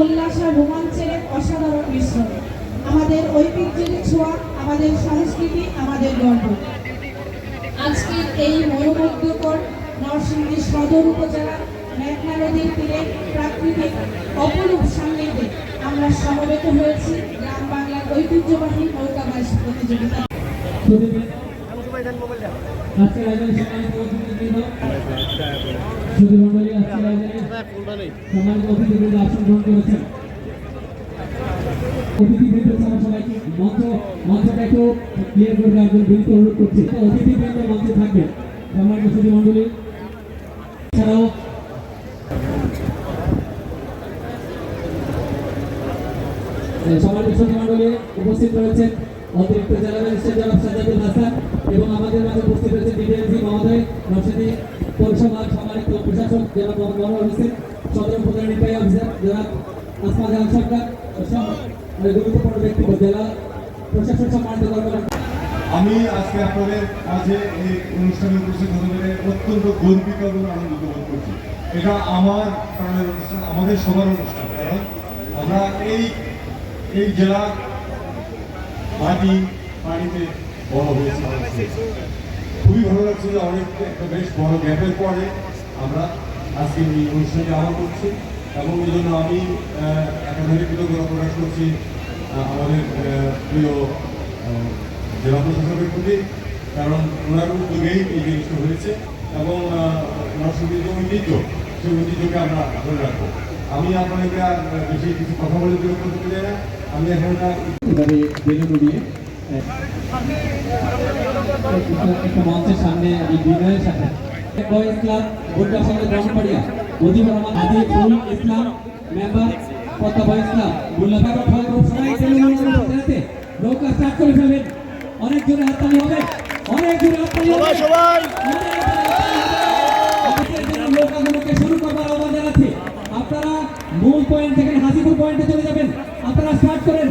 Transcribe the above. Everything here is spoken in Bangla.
উল্লাস আর রোমাঞ্চের এক অসাধারণ মিশ্রণ। আমাদের ঐতিহ্যের ছোঁয়া আমাদের সংস্কৃতি আমাদের গর্ব। আজকের এই মনোমুগ্ধকর নরসিংদী সদর উপজেলার মেঘনা নদীর তীরে প্রাকৃতিক অপরূপ সান্নিধ্যে আমরা সমবেত হয়েছি গ্রাম বাংলার ঐতিহ্যবাহী নৌকা বাইশ প্রতিযোগিতা। আজকের আয়োজনে সম্মানিত অতিথিবৃন্দ সুধী মণ্ডলী আজকের আয়োজনে সম্মানিত অতিথিবৃন্দ আসন গ্রহণ করেছেন অতিথিবৃন্দ ছাড়া সবাইকে মঞ্চ মঞ্চটা একটু ক্লিয়ার করে রাখবেন বিনীত অনুরোধ করছি অতিথিবৃন্দ মঞ্চে থাকবেন সম্মানিত সুধী মণ্ডলী এছাড়াও সমাজের সুধী মণ্ডলী উপস্থিত রয়েছেন অতিরিক্ত জেলা ম্যাজিস্ট্রেট জনাব সাজাদুল হাসান এবং আমাদের মাঝে উপস্থিত রয়েছে ডিডিএমসি মহোদয় নরসিংদী পৌরসভার সম্মানিত প্রশাসক মোহাম্মদ মনোহর হোসেন সদর উপজেলা নির্বাহী অফিসার জনাব আসমা জাহান সরকার সহ অনেক গুরুত্বপূর্ণ ব্যক্তিত্ব জেলা প্রশাসন সম্মানিত কর্মকর্তা। আমি আজকে আপনাদের মাঝে এই অনুষ্ঠানে উপস্থিত হতে পেরে অত্যন্ত গর্বিত এবং আনন্দিত বোধ করছি। এটা আমার প্রাণের অনুষ্ঠান আমাদের সবার অনুষ্ঠান কারণ আমরা এই এই জেলার মাটি পানিতে বড় হয়েছি। খুবই ভালো লাগছে যে অনেক একটা বেশ বড় গ্যাপের পরে আমরা আজকে এই অনুষ্ঠানটি আবার করছি এবং এই জন্য আমি একাধারে কৃতজ্ঞতা প্রকাশ করছি আমাদের প্রিয় জেলা প্রশাসকের প্রতি, কারণ ওনার উদ্যোগেই এই জিনিসটা হয়েছে এবং নরসিংদীর যে ঐতিহ্য, সেই ঐতিহ্যকে আমরা ধরে রাখব। আমি আপনাদেরকে আর বেশি কিছু কথা বলে বিরক্ত করতে চাই না। আমি এখন এবারে বেলুন একটা- একটা মঞ্চের সামনে এই বিনয়ের সাথে বয়েজ ক্লাব ভোটটা সঙ্গে Brahmanbaria Mujibur Rahman Adiful Islam member Padma boys club Mollabag ফল সবাই ছেলেমেয়েরা নৌকা স্টার্ট করে ফেলবেন অনেক জোরে হাততালি হবে অনেক জোরে হাততালি হবে সবাই নৌকাগুলোকে শুরু করবার আহ্বান জানাচ্ছি আপনারা মূল পয়েন্ট থেকে হাসিপুর পয়েন্টে চলে যাবেন। আপনারা স্টার্ট করেন।